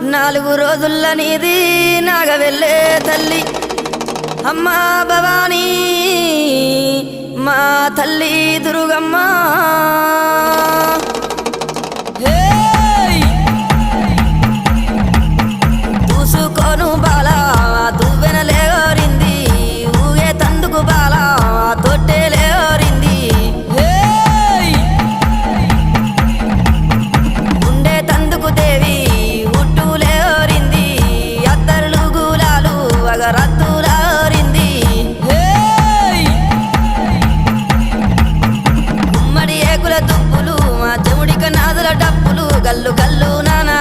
నాలుగు రోజుల నీది నాగ వెళ్ళే తల్లి. అమ్మా భవానీ మా తల్లి దుర్గమ్మ. హే! పగరత్తులారింది ఉమ్మడి ఏకుల దుప్పులు మా చెవుడిక నాదుల డప్పులు గల్లు గల్లు నానా